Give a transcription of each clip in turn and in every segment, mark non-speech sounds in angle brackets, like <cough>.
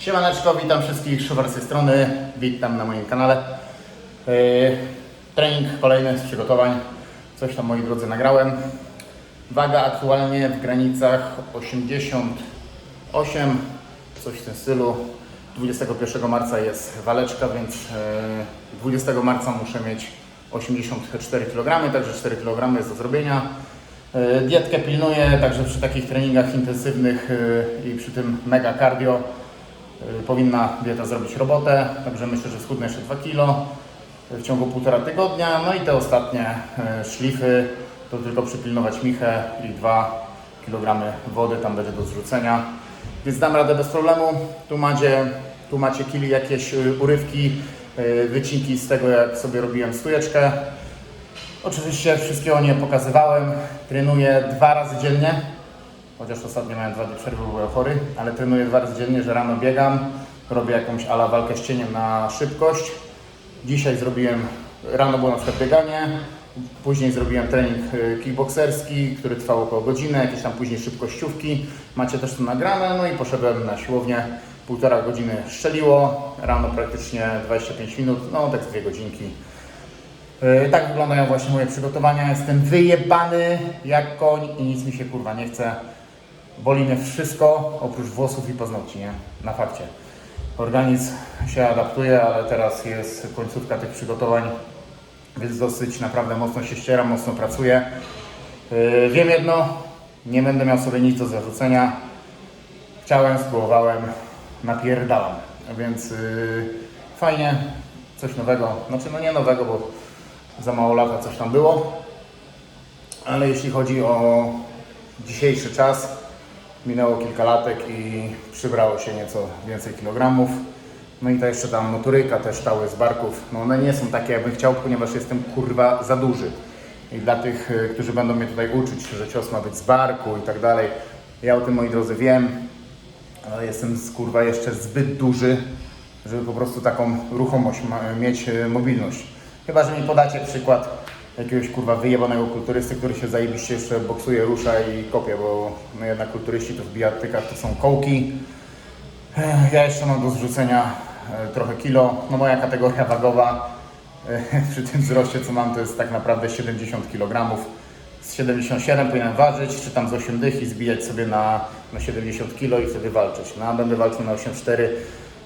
Siemaneczko, witam wszystkich Szuwar z tej strony, witam na moim kanale. Yy, trening kolejny z przygotowań, coś tam moi drodzy nagrałem. Waga aktualnie w granicach 88, coś w tym stylu. 21 marca jest waleczka, więc yy, 20 marca muszę mieć 84 kg, także 4 kg jest do zrobienia. Yy, Dietkę pilnuję, także przy takich treningach intensywnych i przy tym mega cardio powinna dieta zrobić robotę, także myślę, że schudnę jeszcze 2 kg w ciągu półtora tygodnia. No i te ostatnie y, szlify to tylko przypilnować michę i 2 kg wody tam będzie do zrzucenia. Więc dam radę bez problemu. Tu macie, tu macie kili jakieś y, urywki, y, wycinki z tego jak sobie robiłem stójeczkę. Oczywiście wszystkiego nie pokazywałem. Trenuję dwa razy dziennie. Chociaż ostatnio miałem dwa dni przerwy, byłem chory, ale trenuję dwa razy dziennie, że rano biegam, robię jakąś ala walkę z cieniem na szybkość. Dzisiaj zrobiłem, rano było na przykład bieganie, później zrobiłem trening y, kickbokserski, który trwał około godziny, jakieś tam później szybkościówki. Macie też to nagrane, no i poszedłem na siłownię. Półtora godziny szczeliło, rano praktycznie 25 minut, no tak dwie godzinki. Yy, Tak wyglądają właśnie moje przygotowania. Jestem wyjebany jak koń i nic mi się kurwa nie chce. Boli mnie wszystko oprócz włosów i paznokci, nie? Na fakcie. Organizm się adaptuje, ale teraz jest końcówka tych przygotowań, więc dosyć naprawdę mocno się ścieram, mocno pracuję. Yy, Wiem jedno, nie będę miał sobie nic do zarzucenia. Chciałem, spróbowałem, napierdalam. Więc yy, fajnie, coś nowego. Znaczy, no nie nowego, bo za mało lata coś tam było. Ale jeśli chodzi o dzisiejszy czas, minęło kilka latek i przybrało się nieco więcej kilogramów. No i to jeszcze tam motoryka, te ształy z barków, no one nie są takie jakbym chciał, ponieważ jestem kurwa za duży. I dla tych, y, którzy będą mnie tutaj uczyć, że cios ma być z barku i tak dalej, ja o tym moi drodzy wiem, ale jestem kurwa jeszcze zbyt duży, żeby po prostu taką ruchomość mieć, y, mobilność. Chyba, że mi podacie przykład jakiegoś kurwa wyjebanego kulturysty, który się zajebiście jeszcze boksuje, rusza i kopie, bo no jednak kulturyści to w bijatykach to są kołki. Ja jeszcze mam do zrzucenia e, trochę kilo. No moja kategoria wagowa e, <laughs> przy tym wzroście co mam to jest tak naprawdę 70 kg. Z 77 powinienem ważyć, czy tam z 8 dych i zbijać sobie na, na 70 kg i wtedy walczyć. No a będę walczył na 8,4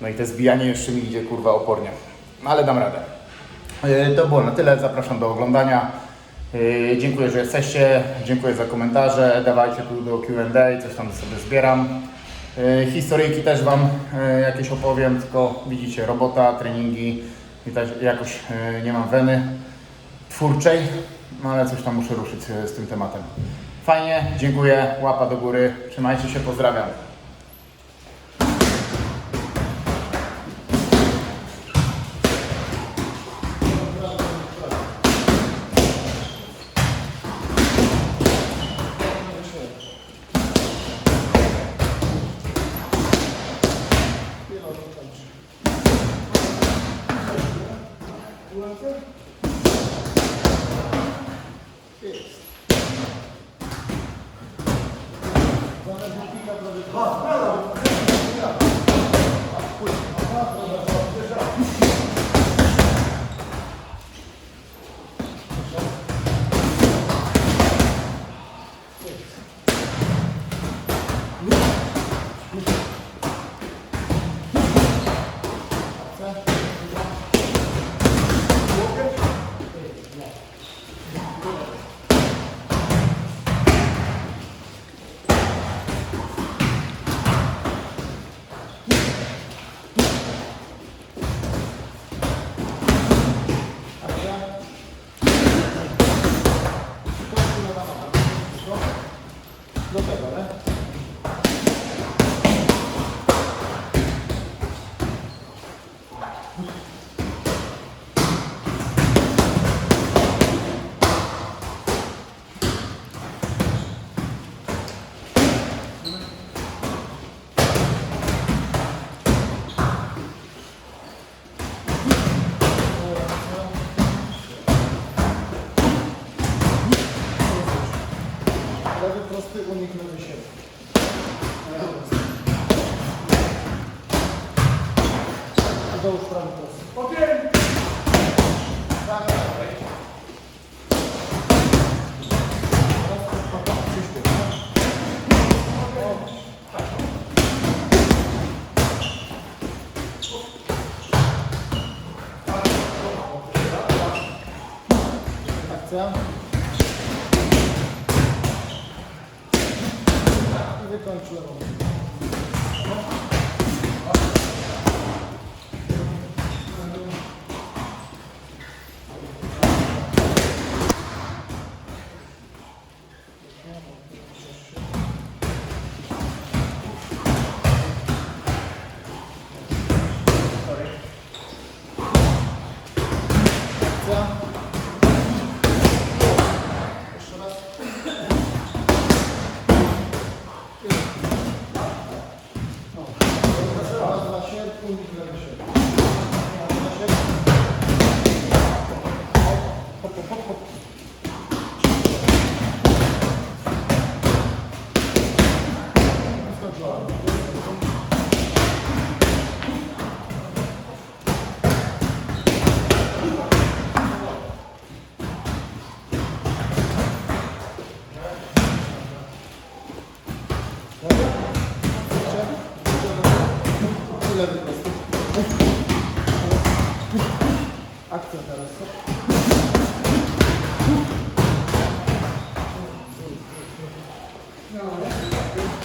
no i te zbijanie jeszcze mi idzie kurwa opornie. No ale dam radę. E, To było na tyle, zapraszam do oglądania. E, Dziękuję, że jesteście, dziękuję za komentarze, dawajcie tu do Q&A, coś tam sobie zbieram. E, Historyjki też Wam jakieś opowiem, tylko widzicie, robota, treningi, widać jakoś e, nie mam weny twórczej, no ale coś tam muszę ruszyć z tym tematem. Fajnie, dziękuję, łapa do góry, trzymajcie się, pozdrawiam. 와. prosty unik na 10. Dołóż prawy prosty. Ogień! Tak, tak. Yeah. Shalom. Ne var?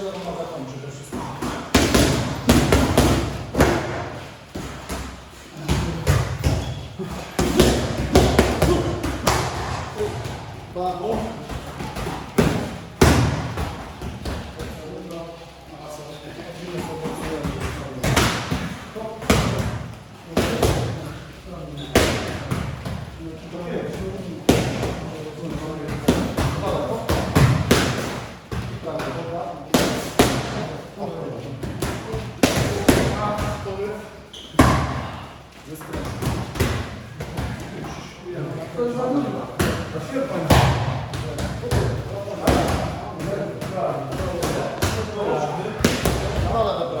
I jeszcze raz ma zakończyć to wszystko. Brawo. Rola do